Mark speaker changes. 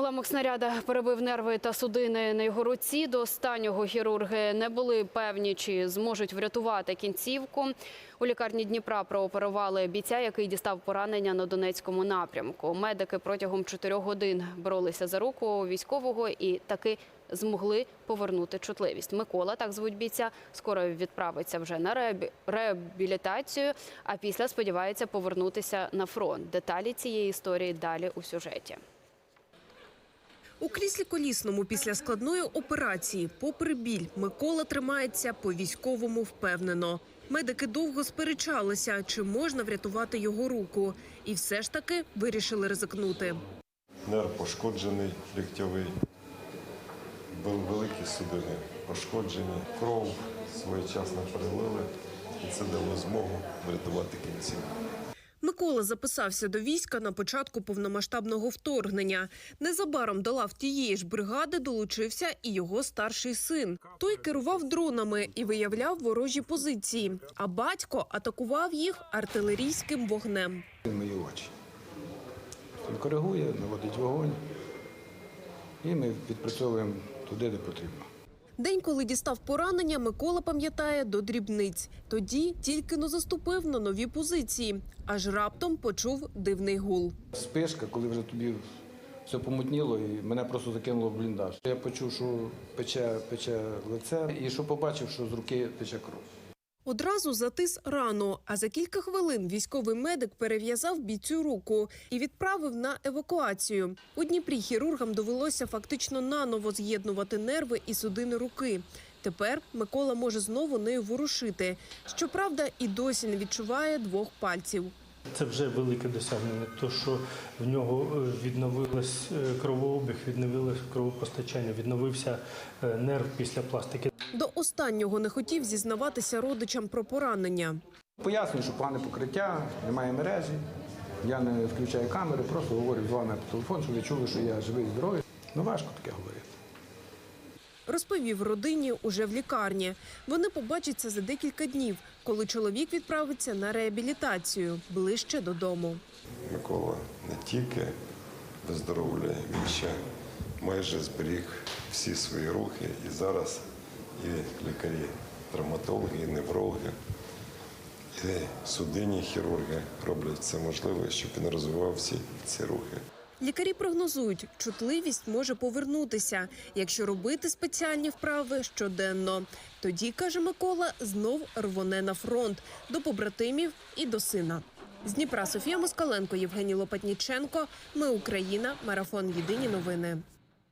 Speaker 1: Уламок снаряда перебив нерви та судини на його руці. До останнього хірурги не були певні, чи зможуть врятувати кінцівку. У лікарні Дніпра прооперували бійця, який дістав поранення на Донецькому напрямку. Медики протягом чотирьох годин боролися за руку військового і таки змогли повернути чутливість. Микола, так звуть бійця, скоро відправиться вже на реабі- реабілітацію, а після сподівається повернутися на фронт. Деталі цієї історії далі у сюжеті.
Speaker 2: У кріслі колісному після складної операції, попри біль, Микола тримається по-військовому впевнено. Медики довго сперечалися, чи можна врятувати його руку, і все ж таки вирішили ризикнути.
Speaker 3: Нерв пошкоджений, ліктьовий. Великі судини пошкоджені. Кров своєчасно перелили, і це дало змогу врятувати кінцівку.
Speaker 2: Микола записався до війська на початку повномасштабного вторгнення. Незабаром до лав тієї ж бригади долучився і його старший син. Той керував дронами і виявляв ворожі позиції. А батько атакував їх артилерійським вогнем.
Speaker 4: Мої очі. Він коригує, наводить вогонь, і ми відпрацьовуємо туди, де потрібно.
Speaker 2: День, коли дістав поранення, Микола пам'ятає до дрібниць. Тоді тільки но заступив на нові позиції, аж раптом почув дивний гул.
Speaker 4: Спишка, коли вже тобі все помутніло, і мене просто закинуло в бліндаж. Я почув, що пече, пече лице, і що побачив, що з руки тече кров.
Speaker 2: Одразу затис рану, а за кілька хвилин військовий медик перев'язав бійцю руку і відправив на евакуацію. У Дніпрі хірургам довелося фактично наново з'єднувати нерви і судини руки. Тепер Микола може знову нею ворушити. Щоправда, і досі не відчуває двох пальців.
Speaker 5: Це вже велике досягнення, то що в нього е, відновилось е, кровообіг, відновилось кровопостачання, відновився е, нерв після пластики.
Speaker 2: До останнього не хотів зізнаватися родичам про поранення.
Speaker 4: Пояснюю, що погане покриття, немає мережі. Я не включаю камери, просто говорю з вами по телефону, щоб ви чули, що я живий і здоровий. Ну важко таке говорити.
Speaker 2: Розповів родині уже в лікарні. Вони побачаться за декілька днів, коли чоловік відправиться на реабілітацію ближче додому.
Speaker 3: Микола не тільки виздоровлює, він ще майже зберіг всі свої рухи. І зараз і лікарі, травматологи, неврологи, і судинні хірурги роблять все можливе, щоб він розвивав всі ці рухи.
Speaker 2: Лікарі прогнозують, чутливість може повернутися, якщо робити спеціальні вправи щоденно. Тоді, каже Микола, знов рвоне на фронт до побратимів і до сина. З Дніпра Софія Москаленко, Євгеній Лопатніченко. Ми Україна. Марафон Єдині новини.